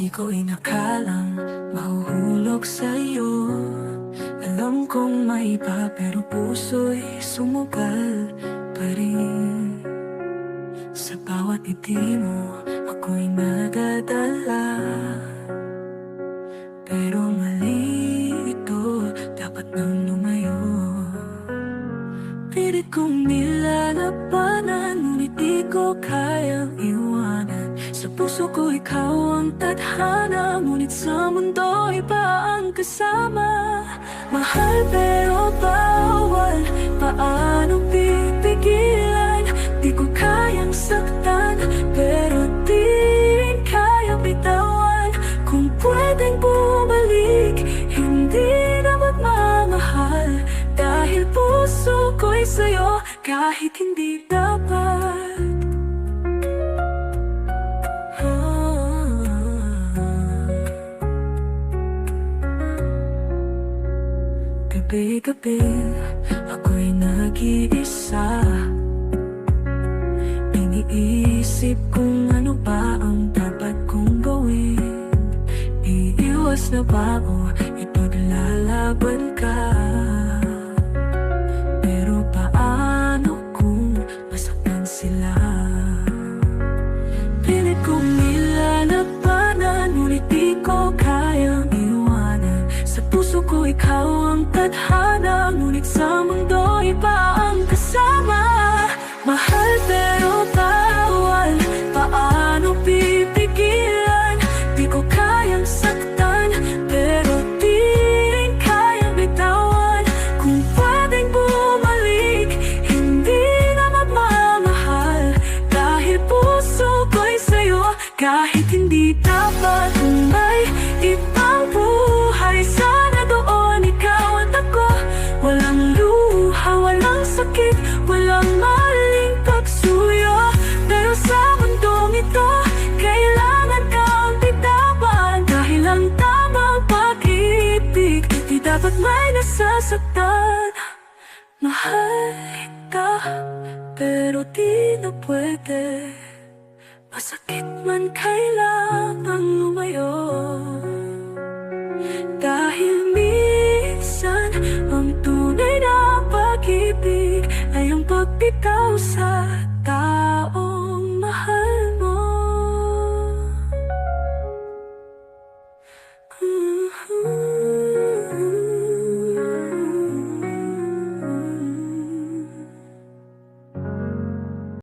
Di ko inakalang mahuhulog sa'yo. Alam kong may iba pero puso'y sumugal pa rin. Sa bawat ngiti mo ako'y nagadala. Pero mali ito, dapat nang lumayo. Pilit kong nilalabanan Ngunit di ko kayang iwanan Sa puso ko ikaw ang tadhana Ngunit sa mundo iba ang kasama. Mahal pero bawal Paano pipigilan? Di ko kayang saktan Pero di rin kayang bitawan. Kung pwedeng bumalik Hindi na magmamahal. Dahil puso ko'y sa'yo Kahit hindi dapat Gabi-gabi ako'y nag-iisa. Iniisip kung ano ba ang dapat kong gawin. Iiwas na ba o ipaglalaban ka? Pero paano kung masaktan sila? Pilit kong nilalabanan Ngunit di ko kayang ikaw ang tadhana Ngunit sa mundo iba ang kasama. Mahal pero bawal Paano pipigilan? Di ko kayang saktan Pero di kayang bitawan. Kung pwedeng bumalik Hindi na magmamahal. Dahil puso ko'y sa'yo Kahit hindi dapat may ibang nasasaktan Mahal ka Pero di na pwede Masakit man kailangan lumayo. Dahil minsan Ang tunay na pag-ibig Ay ang pagbitaw sa